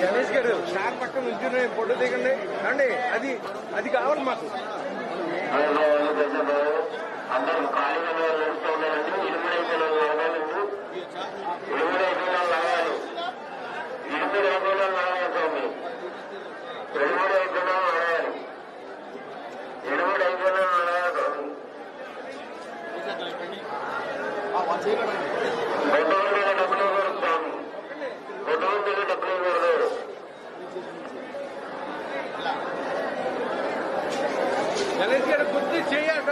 గణేష్ గారు స్టార్ పక్కన నుంచుని ఫోటో దిగండి. అండి అది అది కావాలి మాకు. అందులో అందరూ ఖాళీగా ఉన్నారండి ఇరుముడు లాగాలి ఇరుముడు లాగాలి ఇరుముడు లాగాలి స్వామి ఇరుముడు లాగాలి ఇరుముడు లాగాలి స్వామి గణేష్ గారు కొద్ది చేయాలి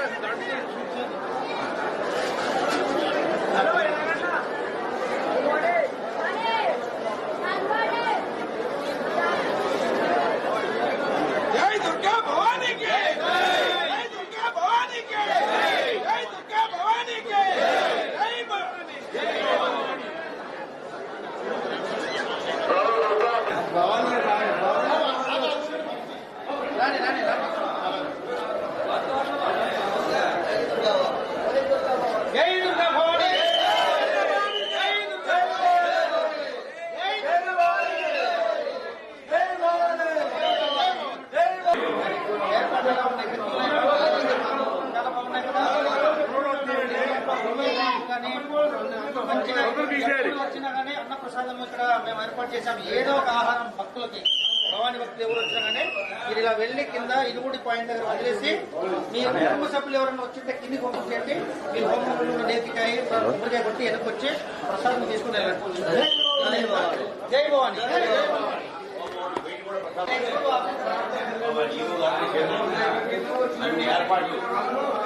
జై దుర్గా భవానీకి జై దుర్గా భవానీకి జై దుర్గా భవానీకి జై భవానీ జై దుర్గా భవానీ జై దుర్గా వచ్చినా కానీ అన్న ప్రసాదం ఇక్కడ మేము ఏర్పాటు చేశాం ఏదో ఒక ఆహారం భక్తులకి భవాని భక్తులు ఎవరు వచ్చినా కానీ మీరు ఇలా వెళ్ళి కింద ఇనుగుడి పాయింట్ దగ్గర వదిలేసి మీ కుటుంబ సభ్యులు ఎవరైనా వచ్చింటే కింది పంపించండి మీ హోమంలో నేతికాయ కొబ్బరికాయ కొట్టి వెనక్కి వచ్చి ప్రసాదం తీసుకుని జై భవాని. అన్ని ఏర్పాట్లు.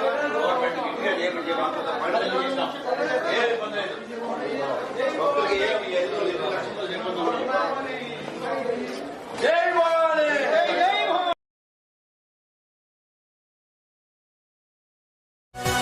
Government Música